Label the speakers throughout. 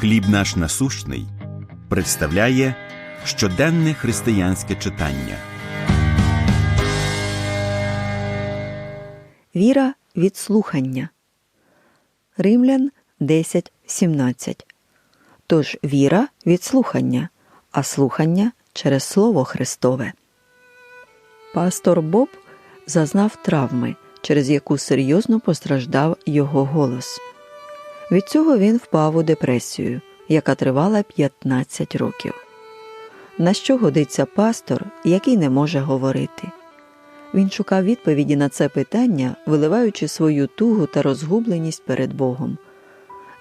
Speaker 1: Хліб наш насущний представляє щоденне християнське читання.
Speaker 2: Віра від слухання. Римлян 10.17. Тож віра від слухання, а слухання через Слово Христове. Пастор Боб зазнав травми, через яку серйозно постраждав його голос. Від цього він впав у депресію, яка тривала 15 років. На що годиться пастор, який не може говорити? Він шукав відповіді на це питання, виливаючи свою тугу та розгубленість перед Богом.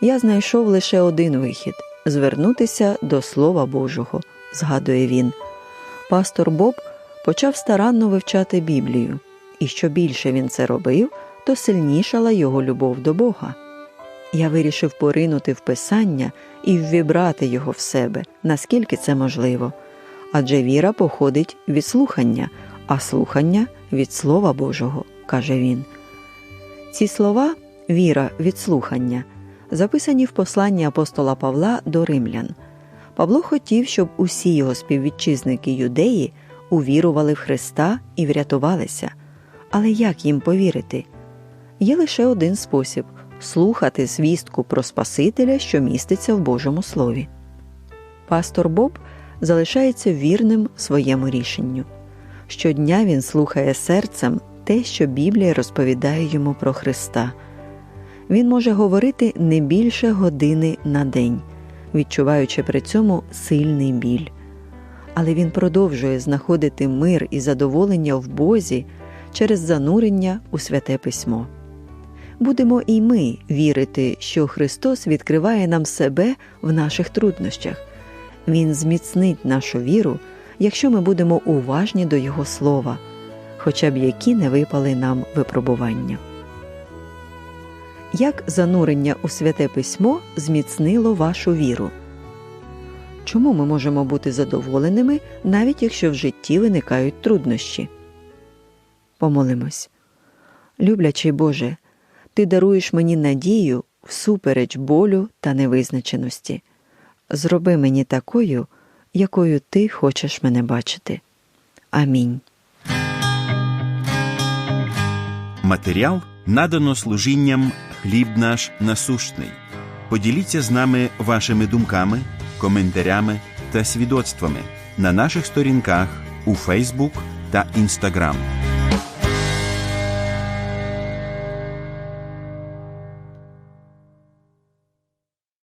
Speaker 2: Я знайшов лише один вихід звернутися до Слова Божого, згадує він. Пастор Боб почав старанно вивчати Біблію, і що більше він це робив, то сильнішала його любов до Бога. Я вирішив поринути в Писання і ввібрати його в себе, наскільки це можливо. Адже віра походить від слухання, а слухання від Слова Божого, каже він. Ці слова віра від слухання записані в посланні апостола Павла до римлян. Павло хотів, щоб усі його співвітчизники юдеї увірували в Христа і врятувалися. Але як їм повірити? Є лише один спосіб слухати звістку про Спасителя, що міститься в Божому Слові. Пастор Боб залишається вірним своєму рішенню. Щодня він слухає серцем те, що Біблія розповідає йому про Христа. Він може говорити не більше години на день, відчуваючи при цьому сильний біль. Але він продовжує знаходити мир і задоволення в Бозі через занурення у святе письмо. Будемо і ми вірити, що Христос відкриває нам себе в наших труднощах. Він зміцнить нашу віру, якщо ми будемо уважні до Його слова, хоча б які не випали нам випробування. Як занурення у святе письмо зміцнило вашу віру? Чому ми можемо бути задоволеними, навіть якщо в житті виникають труднощі? Помолимось. Люблячий Боже, Ти даруєш мені надію всупереч болю та невизначеності. Зроби мені такою, якою ти хочеш мене бачити. Амінь.
Speaker 1: Матеріал надано служінням Хліб наш насущний. Поділіться з нами вашими думками, коментарями та свідоцтвами на наших сторінках у Фейсбук та Інстаграм.